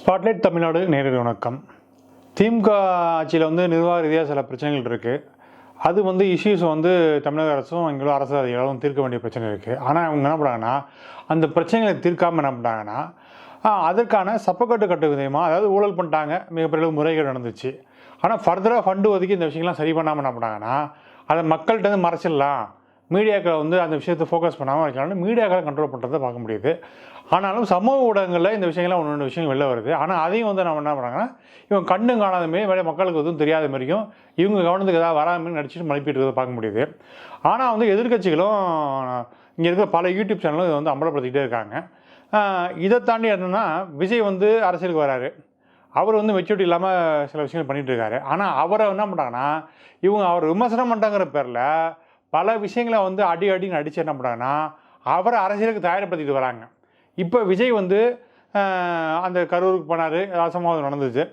Spotlight Tamil Nadu நேரடி வணக்கம். திமுக ஆட்சியில் வந்து நிர்வாக ரீதியாக சில பிரச்சனைகள் இருக்குது அது வந்து இஷ்யூஸ் வந்து தமிழக அரசும் எங்களோ அரசு அதிகாரம் தீர்க்க வேண்டிய பிரச்சனை இருக்குது ஆனால் அவங்க என்ன பண்ணுறாங்கன்னா அந்த பிரச்சனைகளை தீர்க்காமல் என்ன பண்ணுறாங்கன்னா அதற்கான சப்பக்கட்டு கட்டு விதயமாக அதாவது ஊழல் பண்ணிட்டாங்க மிகப்பெரிய முறைகள் நடந்துச்சு. ஆனால் ஃபர்தராக ஃபண்டு ஒதுக்கி இந்த விஷயங்கள்லாம் சரி பண்ணாமல் என்ன பண்ணாங்கன்னா அதை மக்கள்கிட்ட வந்து மறைச்சிடலாம். மீடியாக்களை வந்து அந்த விஷயத்தை ஃபோக்கஸ் பண்ணாமல் வைக்கலாம்னு மீடியாக்களை கண்ட்ரோல் பண்ணுறதை பார்க்க முடியுது. ஆனாலும் சமூக ஊடகங்களில் இந்த விஷயங்கள்லாம் ஒன்று ரெண்டு விஷயம் வெளில வருது. ஆனால் அதையும் வந்து நம்ம என்ன பண்ணுறாங்கன்னா இவங்க கண்ணும் காணாத மாரி வேறு மக்களுக்கு எதுவும் தெரியாத மாதிரியும் இவங்க கவனத்துக்கு ஏதாவது வராமல் நடிச்சுட்டு மழுப்பிட்டு இருக்கிறத பார்க்க முடியுது. ஆனால் வந்து எதிர்க்கட்சிகளும் இங்கே இருக்கிற பல யூடியூப் சேனலும் இதை வந்து அம்பலப்படுத்திக்கிட்டே இருக்காங்க. இதை தாண்டி என்னென்னா விஜய் வந்து அரசியலுக்கு வராரு. அவர் வந்து மெச்சூரிட்டி இல்லாமல் சில விஷயங்கள் பண்ணிகிட்டு இருக்காரு. ஆனால் அவரை என்ன பண்ணுறாங்கன்னா இவங்க அவர் விமர்சனம் பண்ணுறாங்கிற பேரில் பல விஷயங்களை வந்து அடி அடின்னு அடிச்சு என்ன பண்ணுறாங்கன்னா அவரை அரசியலுக்கு தயார்படுத்திட்டு வராங்க. இப்போ விஜய் வந்து அந்த கரூருக்கு போனார் அசம்பாவிதம் நடந்துச்சு.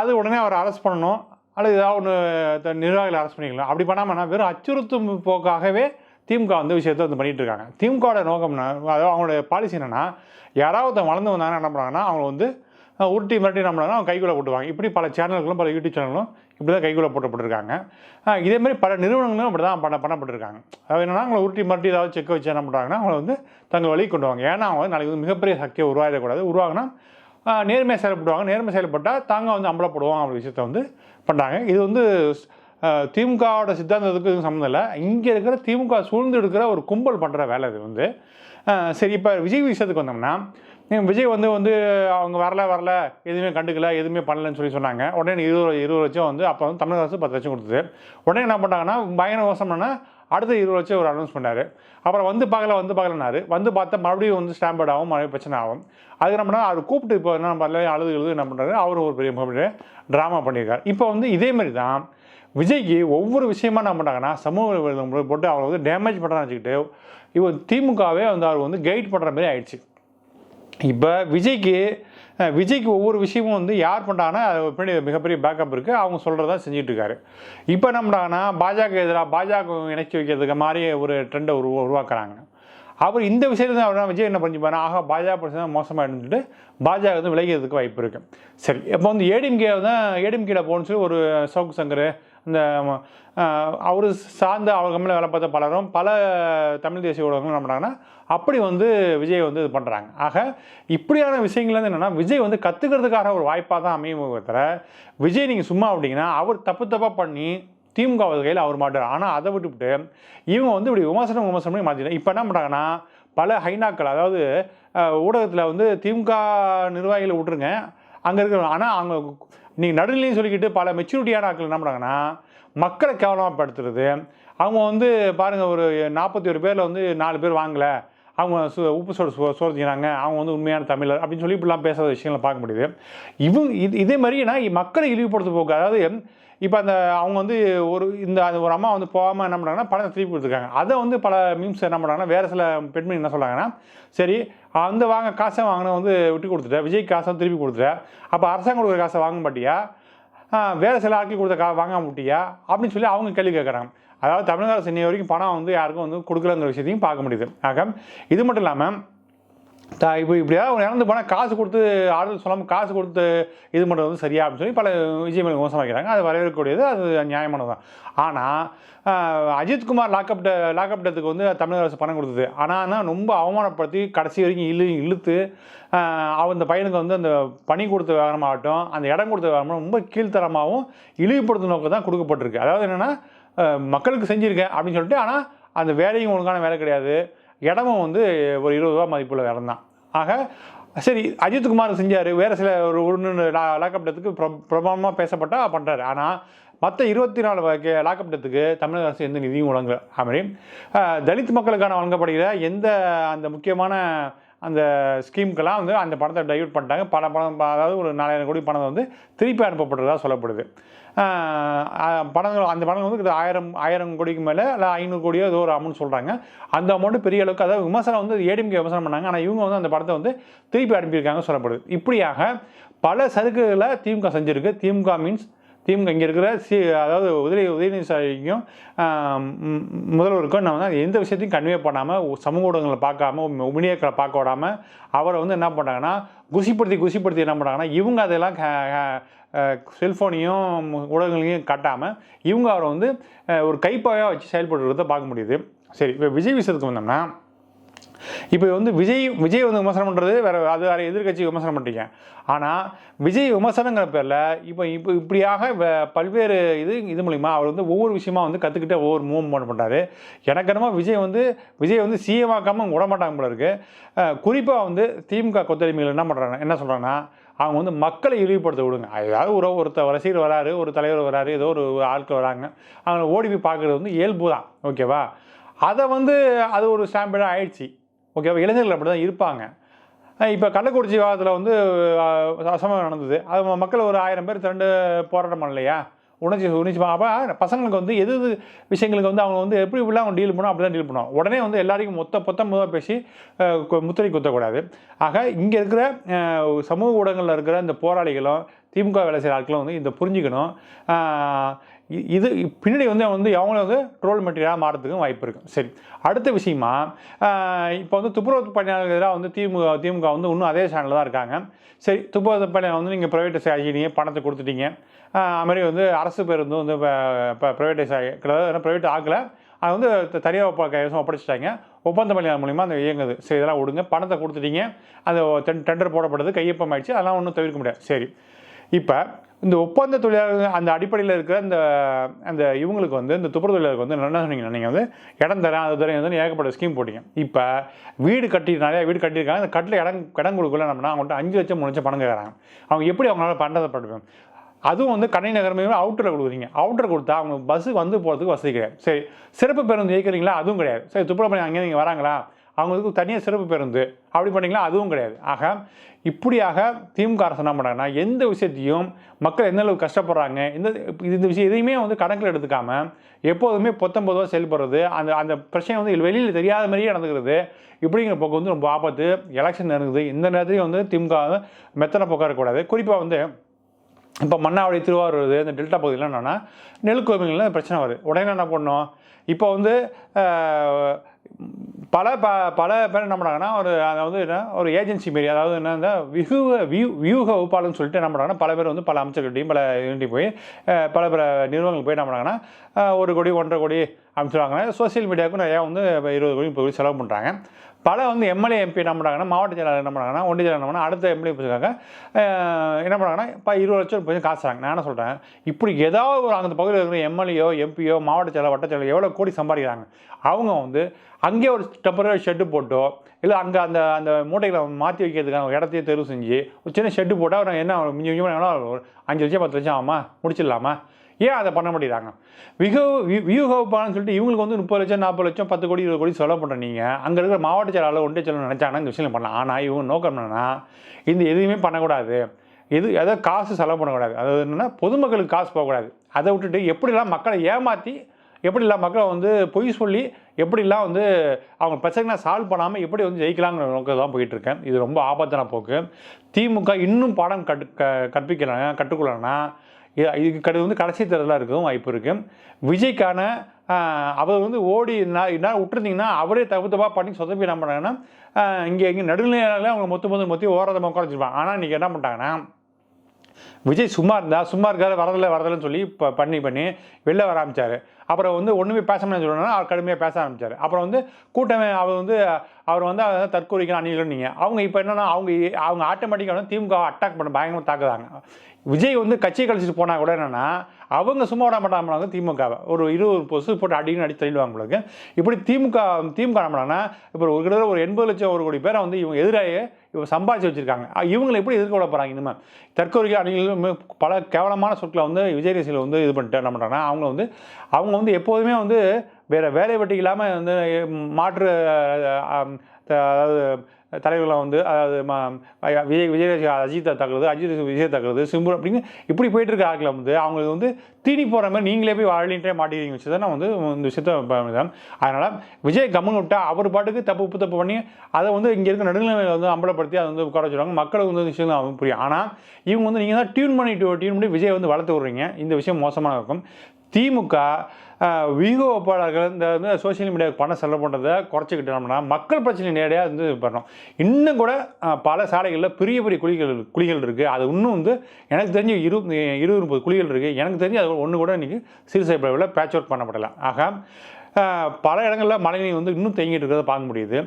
அது உடனே அவரை அரெஸ்ட் பண்ணணும். அல்லது ஏதாவது ஒன்று நிர்வாகிகளை அரெஸ்ட் பண்ணிக்கலாம். அப்படி பண்ணாமல் வெறும் அச்சுறுத்தும் போக்காகவே திமுக வந்து விஷயத்தை வந்து பண்ணிகிட்டு இருக்காங்க. திமுகவோட நோக்கம்னா அதாவது அவங்களுடைய பாலிசி என்னென்னா யாராவது ஒருத்தன் வளர்ந்து வந்தாங்கன்னா என்ன பண்ணுறாங்கன்னா அவங்க வந்து உருட்டி மிரட்டி என்ன பண்ணுறாங்கன்னா அவங்க கைக்குள்ளே போட்டுவாங்க இப்படி பல சேனல்களும் பல யூடியூப் சேனல்களும் இப்படி தான் கைக்குள்ளே போட்டப்பட்டிருக்காங்க. அஹ், இதே மாதிரி பல நிறுவனங்களும் அப்படி தான் பண்ண பண்ணப்பட்டிருக்காங்க. அது என்னன்னா அவங்களை உருட்டி மறுட்டி ஏதாவது செக் வச்சு என்ன பண்ணுறாங்கன்னா அவங்களை வந்து தங்கள் வழி கொண்டு வாங்க. ஏன்னா அவங்க வந்து நாளைக்கு வந்து மிகப்பெரிய சக்தியை உருவாகிடக்கூடாது உருவாகினா நேர்மையாக செயல்படுவாங்க. நேர்மை செயல்பட்டால் தாங்க வந்து அம்பலப்படுவாங்க அப்படி விஷயத்தை வந்து பண்ணுறாங்க இது வந்து திமுகவோட சித்தாந்தத்துக்கு எதுவும் சம்மந்தம் இல்லை. இங்கே இருக்கிற திமுக சூழ்ந்து எடுக்கிற ஒரு கும்பல் பண்ணுற வேலை இது வந்து. சரி இப்போ விஜய் விஷயத்துக்கு வந்தோம்னா விஜய் வந்து வந்து அவங்க வரல வரல எதுவுமே கண்டுக்கல எதுவுமே பண்ணலன்னு சொல்லி சொன்னாங்க. உடனே இருபது இருபது லட்சம் வந்து அப்போ வந்து தமிழக அரசு பத்து லட்சம் கொடுத்தது. உடனே என்ன பண்ணாங்கன்னா பயங்கர மோசம்னா அடுத்த இருபது லட்சம் ஒரு அனௌன்ஸ் பண்ணார். அப்புறம் வந்து பார்க்கல வந்து பார்க்கலனாரு வந்து பார்த்தா மறுபடியும் வந்து ஸ்டாம்பர்ட் ஆகும் மறுபடியும் பிரச்சனை ஆகும். அது என்ன பண்ணா அவர் கூப்பிட்டு இப்போ என்ன பண்ணல அழுது எழுது என்ன பண்ணுறாரு அவரும் ஒரு பெரிய மிகப்பெரிய ட்ராமா பண்ணியிருக்காரு இப்போ வந்து இதே மாதிரி தான் விஜய்க்கு ஒவ்வொரு விஷயமா என்ன பண்ணுறாங்கன்னா சமூக போட்டு அவரை வந்து டேமேஜ் பண்ணுறான்னு வச்சுக்கிட்டு இவன் திமுகவே வந்து அவர் வந்து கைட் பண்ணுற மாதிரி ஆயிடுச்சு. இப்போ விஜய்க்கு விஜய்க்கு ஒவ்வொரு விஷயமும் வந்து யார் பண்ணுறாங்கன்னா அது பின்னாடி மிகப்பெரிய பேக்கப் இருக்குது அவங்க சொல்கிறதா செஞ்சிட்ருக்காரு இப்போ நம்மடாங்கன்னா பாஜக எதிராக பாஜக இணைச்சி வைக்கிறதுக்கு மாதிரி ஒரு ட்ரெண்டை உரு உருவாக்குறாங்க. அவர் இந்த விஷயத்தில் அவர் விஜய் என்ன பண்ணிப்பாரு ஆகா பாஜக பிரச்சனை மோசமாக இருந்துட்டு பாஜக வந்து விலகிறதுக்கு வாய்ப்பு இருக்குது சரி இப்போ வந்து ஏடிஎம்கே தான் ஏடிஎம்கேல போகணுன்னு சொல்லி ஒரு சவுக் சங்கர் இந்த அவர் சார்ந்த அவங்க கம்பெனியில் வேலை பார்த்த பலரும் பல தமிழ் தேசிய ஊடகங்களும் என்ன பண்ணுறாங்கன்னா அப்படி வந்து விஜய் வந்து இது பண்ணுறாங்க ஆக இப்படியான விஷயங்கள் வந்து என்னென்னா விஜய் வந்து கற்றுக்கிறதுக்காக ஒரு வாய்ப்பாக தான் அமையும் தவிர விஜய் நீங்கள் சும்மா அப்படிங்கன்னா அவர் தப்பு தப்பாக பண்ணி திமுக கையில் அவர் மாட்டார் ஆனால் அதை விட்டுவிட்டு இவங்க வந்து இப்படி விமர்சனம் விமர்சனம் பண்ணி இப்போ என்ன பண்ணுறாங்கன்னா பல ஹைனாக்கள் அதாவது ஊடகத்தில் வந்து திமுக நிர்வாகிகளை விட்டுருங்க. அங்கே இருக்கிற ஆனால் அவங்க நீங்கள் நடுநிலையும் சொல்லிக்கிட்டு பல மெச்சூரிட்டியான ஆட்கள் என்ன பண்ணுறாங்கன்னா மக்களை கேவலமாகப்படுத்துறது அவங்க வந்து பாருங்கள் ஒரு நாற்பத்தி ஒரு பேரில் வந்து நாலு பேர் வாங்கலை. அவங்க சு உப்பு சோறு சோ சோறுத்திக்கிறாங்க அவங்க வந்து உண்மையான தமிழர் அப்படின்னு சொல்லி இப்படிலாம் பேசுகிற விஷயங்களை பார்க்க முடியுது. இவங்க இது இதே மாதிரி நான் மக்களை இழிவுபடுத்த போக்கு. அதாவது இப்போ அந்த அவங்க வந்து ஒரு இந்த அது ஒரு அம்மா வந்து போகாமல் என்ன பண்ணுறாங்கன்னா பணத்தை திருப்பி கொடுத்துருக்காங்க. அதை வந்து பல மீம்ஸ் என்ன பண்ணுறாங்கன்னா வேறு சில பெண்மணி என்ன சொல்கிறாங்கன்னா சரி அந்த வாங்க காசை வாங்கின வந்து விட்டு கொடுத்துட்டேன் விஜய் காசை திருப்பி கொடுத்துட்டேன் அப்போ அரசாங்கம் கொடுக்குற காசை வாங்க மாட்டியா? வேறு சில ஆட்கள் கொடுத்த கா வாங்க மாட்டியா அப்படின்னு சொல்லி அவங்க கேள்வி கேட்குறாங்க அதாவது தமிழக அரசு இன்னைய வரைக்கும் பணம் வந்து யாருக்கும் வந்து கொடுக்கலங்கிற விஷயத்தையும் பார்க்க முடியுது. ஆக இது மட்டும் இல்லாமல் தா இப்போ இப்படியாவது அவங்க இறந்து போனால் காசு கொடுத்து ஆறுதல் சொல்லாமல் காசு கொடுத்து இது பண்ணுறது வந்து சரியா அப்படின்னு சொல்லி பல விஜய் மேலே மோசம் வைக்கிறாங்க அது வரவேற்கக்கூடியது அது நியாயமானது தான். ஆனால் அஜித்குமார் லாக்அப் லாக்அப் டெத்துக்கு வந்து தமிழக அரசு பணம் கொடுத்தது. ஆனால் ரொம்ப அவமானப்படுத்தி கடைசி வரைக்கும் இழு இழுத்து அந்த பையனுக்கு வந்து அந்த பணி கொடுத்த விவரமாகட்டும் அந்த இடம் கொடுத்த விவரமாக ரொம்ப கீழ்த்தரமாகவும் இழிவுபடுத்தும் நோக்கம் தான் கொடுக்கப்பட்டிருக்கு. அதாவது என்னென்னா மக்களுக்கு செஞ்சுருக்கேன் அப்படின்னு சொல்லிட்டு ஆனால் அந்த வேலையும் ஒழுங்கான வேலை கிடையாது. இடமும் வந்து ஒரு இருபது ரூபா மதிப்புள்ள இடம் தான் ஆக சரி அஜித்குமார் செஞ்சார் வேறு சில ஒரு ஒன்று லாக்அப் டெத்துக்கு பிர பிரபலமாக பேசப்பட்டா பண்ணுறாரு ஆனால் மற்ற இருபத்தி நாலு வகை லாக்அப் டெத்துக்கு தமிழக அரசு எந்த நிதியும் வழங்கல. அதுமாதிரி தலித் மக்களுக்கான வழங்கப்படுகிற எந்த அந்த முக்கியமான அந்த ஸ்கீமுக்கெல்லாம் வந்து அந்த பணத்தை டைவர்ட் பண்ணிட்டாங்க. பல பணம் அதாவது ஒரு நாலாயிரம் கோடி பணம் வந்து திருப்பி அனுப்பப்படுறதா சொல்லப்படுது. பணங்கள் அந்த பணங்கள் வந்து ஆயிரம் ஆயிரம் கோடிக்கு மேலே இல்லை ஐநூறு கோடியோ ஏதோ ஒரு அமௌண்ட் சொல்கிறாங்க அந்த அமௌண்ட் பெரிய அளவுக்கு அதாவது விமர்சனம் வந்து ஏடிஎம்கே விமர்சனம் பண்ணாங்க. ஆனால் இவங்க வந்து அந்த படத்தை வந்து திருப்பி அனுப்பியிருக்காங்க சொல்லப்படுது. இப்படியாக பல சறுக்குகளை திமுக செஞ்சுருக்கு. திமுக மீன்ஸ் திமுக இங்கே இருக்கிற சி அதாவது உதய உதயநிதிசாரிக்கும் முதல்வருக்கும் நான் வந்து எந்த விஷயத்தையும் கன்வே பண்ணாமல் சமூக ஊடகங்களை பார்க்காம மீடியாக்களை பார்க்க விடாமல் அவரை வந்து என்ன பண்ணுறாங்கன்னா குசிப்படுத்தி குசிப்படுத்தி என்ன பண்ணுறாங்கன்னா இவங்க அதெல்லாம் செல்ஃபோனையும் ஊடகங்களையும் காட்டாமல் இவங்க அவரை வந்து ஒரு கைப்பாயாக வச்சு செயல்படுறத பார்க்க முடியுது. சரி இப்போ விஜய் விஷயத்துக்கு வந்தோம்னா இப்போ வந்து விஜய் விஜய் வந்து விமர்சனம் பண்ணுறது வேறு அது வேறு எதிர்க்கட்சி விமர்சனம் பண்ணுறீங்க ஆனால் விஜய் விமர்சனங்கிற பேரில் இப்போ இப்போ இப்படியாக வ- பல்வேறு இது இது மூலிமா அவர் வந்து ஒவ்வொரு விஷயமா வந்து கற்றுக்கிட்டு ஒவ்வொரு மூவ்மெண்ட் பண்ணுறாரு எனக்கு என்னமோ விஜய் வந்து விஜய் வந்து சிஎமாக்காமல் விட மாட்டாங்க போல இருக்குது குறிப்பாக வந்து திமுக கொத்தடிமைகள் என்ன பண்ணுறாங்க என்ன சொல்கிறாங்கன்னா அவங்க வந்து மக்களை இழிவுபடுத்த விடுங்க. ஏதாவது ஒரு ஒருத்தர் ரசிகர் வராரு ஒரு தலைவர் வராரு ஏதோ ஒரு ஆட்கள் வராங்க அவங்களை ஓடி போய் பார்க்குறது வந்து இயல்பு தான் ஓகேவா? அதை வந்து அது ஒரு ஸ்டாம்பேடாக ஆயிடுச்சு. ஓகேவா இளைஞர்கள் அப்படி தான் இருப்பாங்க இப்போ கள்ளக்குறிச்சி விவாதத்தில் வந்து அசம்பவம் நடந்தது. அது மக்கள் ஒரு ஆயிரம் பேர் திரண்டு போராட்டம் பண்ணலையா? உணர்ச்சி உணர்ச்சி அப்போ பசங்களுக்கு வந்து எது எது விஷயங்களுக்கு வந்து அவங்க வந்து எப்படி இப்படிலாம் அவங்க டீல் பண்ணோம் அப்படி தான் டீல் பண்ணுவோம் உடனே வந்து எல்லாரையும் மொத்த பொத்த முதல் பேசி கு- முத்திரை குத்தக்கூடாது. ஆக இங்கே இருக்கிற சமூக ஊடகங்களில் இருக்கிற இந்த போராளிகளும் திமுக வேலை செய்கிற ஆட்களும் வந்து இதை புரிஞ்சுக்கணும். இது பின்னாடி வந்து வந்து அவங்கள வந்து ட்ரோல் மெட்டீரியலாக மாறதுக்கும் வாய்ப்பு இருக்குது சரி அடுத்த விஷயமா இப்போ வந்து துப்புரவு பணியாளர்கள் எதிராக வந்து திமுக திமுக வந்து இன்னும் அதே சேனலில் தான் இருக்காங்க. சரி துப்புரவு பணியாளர் வந்து நீங்கள் ப்ரைவேட்டைஸ் ஆகிட்டீங்க பணத்தை கொடுத்துட்டீங்க. ஆஹ் மாதிரி வந்து அரசு பேருந்து வந்து இப்போ ப்ரைவேட்டைஸ் ஆகி ப்ரைவேட் ஆகலை அது வந்து தனியாக ஒப்ப கைவசம் ஒப்படைச்சிட்டாங்க. ஒப்பந்த பணியாளர் மூலிமா அந்த இயங்குது. சரி இதெல்லாம் விடுங்க. பணத்தை கொடுத்துட்டீங்க. அது டென் டெண்டர் போடப்படுது. கையொப்பம் ஆயிடுச்சு அதெல்லாம் ஒன்றும் தவிர்க்க முடியாது. சரி இப்போ இந்த ஒப்பந்த தொழிலாளர்கள் அந்த அடிப்படையில் இருக்கிற அந்த அந்த இவங்களுக்கு வந்து இந்த துப்புரவு தொழிலாளருக்கு வந்து என்ன சொன்னீங்கன்னா நீங்கள் வந்து இடம் தரேன் அது தரேன் வந்து ஏகப்பட்ட ஸ்கீம் போட்டீங்க. இப்போ வீடு கட்டி நிறையா வீடு கட்டியிருக்காங்க. அந்த கட்டில் இடம் இடம் கொடுக்கல நம்மனா அவங்கள்ட்ட அஞ்சு லட்சம் மூணு லட்சம் பணம் கேட்குறாங்க அவங்க எப்படி அவங்களால பண்ணுறதை அதுவும் வந்து கண்ணை நகரமே அவுட்டரில் கொடுக்குறீங்க. அவுட்டர் கொடுத்தா அவங்க பஸ்ஸு வந்து போகிறதுக்கு வசதி கிடையாது. சரி சிறப்பு பேருந்து இயக்குறீங்களா? அதுவும் கிடையாது. சரி துப்புரவு பணி அங்கே நீங்கள் வராங்களா? அவங்களுக்கு தனியாக சிறப்பு பேருந்து. அப்படி பண்ணீங்களா அதுவும் கிடையாது. ஆக இப்படியாக திமுக அரசு என்ன பண்ணுறாங்கன்னா எந்த விஷயத்தையும் மக்கள் எந்த அளவுக்கு கஷ்டப்படுறாங்க இந்த இந்த விஷயம் எதையுமே வந்து கணக்கில் எடுத்துக்காமல் எப்போதுமே பொத்தம்பதுவாக செயல்படுறது அந்த அந்த பிரச்சனை வந்து வெளியில் தெரியாத மாதிரியே நடந்துக்கிறது. இப்படிங்கிற போக்கு வந்து ரொம்ப ஆபத்து. எலெக்ஷன் நெருங்குது இந்த நேரத்துலையும் வந்து திமுக மெத்தனை போக்கா இருக்கக்கூடாது. குறிப்பாக வந்து இப்போ மன்னாவடி திருவாரூர் இந்த டெல்டா பகுதியில் என்னென்னா நெல் கோவில்களில் பிரச்சனை வருது. உடனே என்ன பண்ணோம் இப்போ வந்து பல ப பல பேர் என்ன பண்ணுறாங்கன்னா ஒரு அதாவது என்ன ஒரு ஏஜென்சி மாரி அதாவது என்ன இந்த வியூக வியூ வியூக வகுப்பாளர்னு சொல்லிட்டு என்ன பண்ணுறாங்கன்னா பல பேர் வந்து பல அமைச்சர்கள்ட்டையும் பல இதுகிட்டையும் போய் பல பல நிறுவனங்கள் போய் என்ன பண்ணுறாங்கன்னா ஒரு கோடி ஒன்றரை கோடி அமைச்சிருவாங்க சோசியல் மீடியாவுக்கும் நிறையா வந்து இருபது கோடி முப்பது கோடி செலவு பண்ணுறாங்க பல வந்து எம்எல்ஏ எம்பி என்ன பண்ணுறாங்கன்னா மாவட்ட செயலாளர் என்ன பண்ணுறாங்கன்னா ஒன்றிய செயலாளர் என்ன பண்ணா அடுத்த எம்எல்ஏ போயிருக்காங்க. என்ன பண்ணுறாங்கன்னா இப்போ இருபது லட்சம் போய் காசுறாங்க நான் என்ன சொல்கிறேன் இப்படி ஏதாவது ஒரு அந்த பகுதியில் இருக்கிற எம்எல்ஏயோ எம்பியோ மாவட்ட செயலாளர் வட்ட செயலாளர் எவ்வளோ கோடி சம்பாதிக்கிறாங்க. அவங்க வந்து அங்கேயே ஒரு டெம்பரரி ஷெட்டு போட்டோ இல்லை அங்கே அந்த அந்த மூட்டைகளை மாற்றி வைக்கிறதுக்கான இடத்தையே தெரிவு செஞ்சு ஒரு சின்ன ஷெட்டு போட்டால் அவர் என்ன மிஞ்சி மிஞ்சி எவ்வளோ ஒரு அஞ்சு லட்சம் பத்து லட்சம் ஆமாம் முடிச்சிடலாமா? ஏன் அதை பண்ண மாட்டேங்கிறாங்க? விகோ வியூ சொல்லிட்டு இவங்களுக்கு வந்து முப்பது லட்சம் நாற்பது லட்சம் பத்து கோடி இருபது கோடி செலவு பண்ணுற நீங்கள் அங்கே இருக்கிற மாவட்ட செயலாளர் ஒன்றிய செயலாளர் நினச்சாங்கன்னா இந்த விஷயம் பண்ணலாம். ஆனால் இவங்க நோக்கம் என்னென்னா இந்த எதுவுமே பண்ணக்கூடாது. எது எதாவது காசு செலவு பண்ணக்கூடாது. அதாவது என்னென்னா பொதுமக்களுக்கு காசு போகக்கூடாது. அதை விட்டுட்டு எப்படிலாம் மக்களை ஏமாற்றி எப்படிலாம் மக்களை வந்து பொய் சொல்லி எப்படிலாம் வந்து அவங்க பிரச்சனைகளை சால்வ் பண்ணாமல் எப்படி வந்து ஜெயிக்கலாங்கிற நோக்கம் தான் போயிட்டு இருக்கேன். இது ரொம்ப ஆபத்தான போக்கு. திமுக இன்னும் பாடம் கட்டு க கற்பிக்கலாம் கற்றுக்கொள்ளனா இதுக்கு கடை வந்து கடைசி தேர்தலாக இருக்கவும் வாய்ப்பு இருக்குது விஜய்க்கான அவர் வந்து ஓடி நான் விட்டுருந்தீங்கன்னா அவரே தப்பு தப்பாக பண்ணி சொதப்பி என்ன பண்ணாங்கன்னா இங்கே இங்கே நடுநிலையால அவங்க மொத்த மொத்த மொத்தி ஓரதமாக உட்கார ஆனால் இன்றைக்கி என்ன பண்ணிட்டாங்கன்னா விஜய் சும்மா இருந்தா சும்மா இருக்காரு வரதில்லை வரதில்லைன்னு சொல்லி இப்போ பண்ணி பண்ணி வெளில வர ஆரம்பித்தார் அப்புறம் வந்து ஒன்றுமே பேச முடியாது சொல்லணும்னா அவர் கடுமையாக பேச ஆரம்பிச்சார். அப்புறம் வந்து கூட்டமே அவர் வந்து அவர் வந்து அதை தற்கொலைக்கு அணிகளும் நீங்கள் அவங்க இப்போ என்னென்னா அவங்க அவங்க ஆட்டோமேட்டிக்காக திமுக அட்டாக் பண்ண பயங்கரமாக தாக்குதாங்க விஜய் வந்து கட்சியை கழிச்சிட்டு போனால் கூட என்னென்னா அவங்க சும்மா விட மாட்டாங்க திமுகவை. ஒரு இருபது பொசு போட்டு அடின்னு அடி தள்ளிடுவாங்க உங்களுக்கு இப்படி திமுக திமுக இப்போ ஒரு கிட்டத்தட்ட ஒரு எண்பது லட்சம் ஒரு கோடி பேரை வந்து இவங்க எதிராக இவங்க சம்பாதிச்சு வச்சுருக்காங்க. இவங்களை எப்படி எதிர்கொள்ள போகிறாங்க இனிமேல் தற்கொலை அணிகள் பல கேவலமான சொற்களை வந்து விஜய் ரசிகளை வந்து இது பண்ணிட்டு என்ன பண்ணுறாங்கன்னா அவங்க வந்து அவங்க வந்து எப்போதுமே வந்து வேறு வேலை வெட்டி இல்லாமல் வந்து மாற்று அதாவது தலைவர்களாக வந்து அதாவது விஜய் விஜய் அஜித்தை தக்குறது அஜித் விஜய் தக்குறது சிம்பு அப்படின்னு இப்படி போயிட்டு இருக்க ஆட்களை வந்து அவங்களுக்கு வந்து தீனி போகிற மாதிரி நீங்களே போய் வாழலின்றே மாட்டேங்கிறீங்க வச்சு தான் நான் வந்து இந்த விஷயத்த ப- அதனால் விஜய் கம்மன் விட்டா அவர் பாட்டுக்கு தப்பு உப்பு தப்பு பண்ணி அதை வந்து இங்கே இருக்க நடுநிலையில் வந்து அம்பலப்படுத்தி அதை வந்து உட்கார வச்சுருவாங்க. மக்களுக்கு வந்து விஷயம் அவங்க புரியும். ஆனால் இவங்க வந்து நீங்கள் தான் டியூன் பண்ணி டியூன் பண்ணி விஜய் வந்து வளர்த்து விட்றீங்க. இந்த விஷயம் மோசமாக இருக்கும் திமுக வீகோ வியூக இந்த வந்து சோஷியல் மீடியாவுக்கு பணம் செலவு பண்ணுறதை குறைச்சிக்கிட்டோம்னா மக்கள் பிரச்சனை நேரடியாக வந்து பண்ணோம். இன்னும் கூட பல சாலைகளில் பெரிய பெரிய குழிகள் குழிகள் இருக்குது அது இன்னும் வந்து எனக்கு தெரிஞ்சு இரு இருபது முப்பது குழிகள் இருக்குது எனக்கு தெரிஞ்சு அது ஒன்று கூட இன்றைக்கி சீர் பேட்ச் ஒர்க் பண்ணப்படலாம் ஆக பல இடங்களில் மழைநீர் வந்து இன்னும் தேங்கிட்டு இருக்கிறத பார்க்க முடியுது.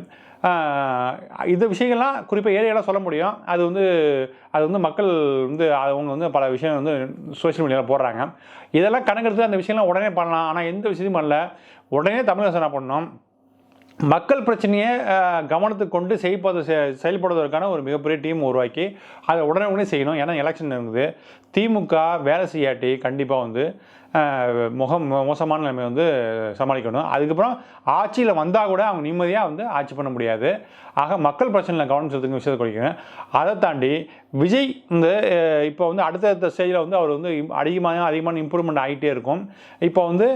இது இந்த விஷயங்கள்லாம் குறிப்பாக ஏரியாவில் சொல்ல முடியும். அது வந்து அது வந்து மக்கள் வந்து அவங்க வந்து பல விஷயம் வந்து சோஷியல் மீடியாவில் போடுறாங்க. இதெல்லாம் கணக்கெடுத்து அந்த விஷயம்லாம் உடனே பண்ணலாம். ஆனால் எந்த விஷயத்தையும் பண்ணல. உடனே தமிழக அரசு என்ன பண்ணணும்? மக்கள் பிரச்சனையை கவனத்துக்கு கொண்டு செயல்பட செ- செயல்படுவதற்கான ஒரு மிகப்பெரிய டீம் உருவாக்கி அதை உடனே உடனே செய்யணும். ஏன்னா எலெக்ஷன் இருக்குது திமுக வேலை செய்யாட்டி கண்டிப்பாக வந்து முகம் மோசமான நிலைமை வந்து சமாளிக்கணும். அதுக்கப்புறம் ஆட்சியில் வந்தால் கூட அவங்க நிம்மதியாக வந்து ஆட்சி பண்ண முடியாது. ஆக மக்கள் பிரச்சனையில் கவனம் செலுத்துங்க விஷயத்தை குறிக்கணும். அதை தாண்டி விஜய் வந்து இப்போ வந்து அடுத்தடுத்த ஸ்டேஜில் வந்து அவர் வந்து அதிகமாக அதிகமான இம்ப்ரூவ்மெண்ட் ஆகிட்டே இருக்கும். இப்போ வந்து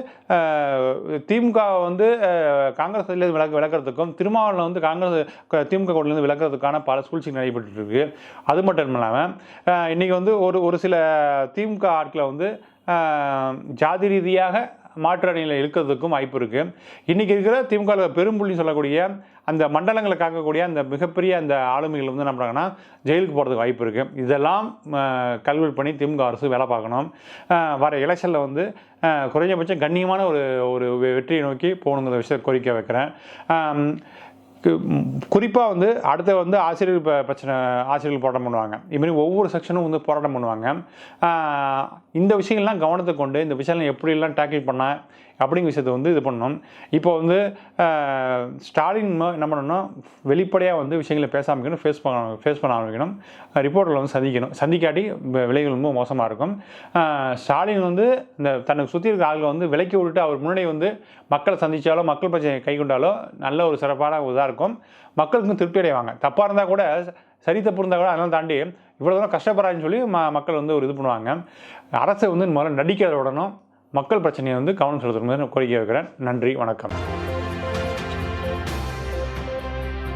திமுக வந்து காங்கிரஸ் இதில் விளக்க விளக்குறதுக்கும் திருமாவளவன் வந்து காங்கிரஸ் திமுக கூட்டிலேருந்து விளக்குறதுக்கான பல சூழ்ச்சி நடைபெற்று இருக்கு. அது மட்டும் இல்லாமல் இன்றைக்கி வந்து ஒரு ஒரு சில திமுக ஆட்களை வந்து ஜாதி ரீதியாக மாற்று அணியில் இழுக்கிறதுக்கும் வாய்ப்பு இருக்குது இன்றைக்கி இருக்கிற திமுக பெரும்புள்ளி சொல்லக்கூடிய அந்த மண்டலங்களை காக்கக்கூடிய அந்த மிகப்பெரிய அந்த ஆளுமைகள் வந்து என்ன பண்ணுறாங்கன்னா ஜெயிலுக்கு போகிறதுக்கு வாய்ப்பு இருக்குது இதெல்லாம் கல்வெல் பண்ணி திமுக அரசு வேலை பார்க்கணும். வர எலெக்ஷனில் வந்து குறைஞ்சபட்சம் கண்ணியமான ஒரு ஒரு வெற்றியை நோக்கி போகணுங்கிற விஷயத்தை கோரிக்கை வைக்கிறேன். குறிப்பாக வந்து அடுத்த வந்து ஆசிரியர் பிரச்சனை ஆசிரியர்கள் போராட்டம் பண்ணுவாங்க. இதுமாரி ஒவ்வொரு செக்ஷனும் வந்து போராட்டம் பண்ணுவாங்க. இந்த விஷயங்கள்லாம் கவனத்தை கொண்டு இந்த விஷயம்லாம் எப்படிலாம் டேக்கிள் பண்ண அப்படிங்கிற விஷயத்தை வந்து இது பண்ணணும். இப்போ வந்து ஸ்டாலின் என்ன பண்ணணும் வெளிப்படையாக வந்து விஷயங்களை பேச ஆரம்பிக்கணும் ஃபேஸ் பண்ண ஃபேஸ் பண்ண ஆரம்பிக்கணும். ரிப்போர்ட்டில் வந்து சந்திக்கணும். சந்திக்காட்டி விலைகள் ரொம்ப மோசமாக இருக்கும். ஸ்டாலின் வந்து இந்த தன்னை சுற்றி இருக்கிற ஆளுகளை வந்து விலக்கி விட்டுட்டு அவர் முன்னாடி வந்து மக்களை சந்தித்தாலோ மக்கள் பிரச்சனை கை கொண்டாலோ நல்ல ஒரு சிறப்பான இதாக இருக்கும். மக்களுக்கும் திருப்தி அடைவாங்க. தப்பாக இருந்தால் கூட சரி தப்பு இருந்தால் கூட அதெல்லாம் தாண்டி இவ்வளோ தூரம் கஷ்டப்படுறாங்கன்னு சொல்லி ம மக்கள் வந்து ஒரு இது பண்ணுவாங்க. அரசு வந்து முதல்ல நடிக்கிறத விடணும். மக்கள் பிரச்சனையை வந்து கவனம் செலுத்தணும் கோரிக்கை வைக்கிறேன். நன்றி வணக்கம்.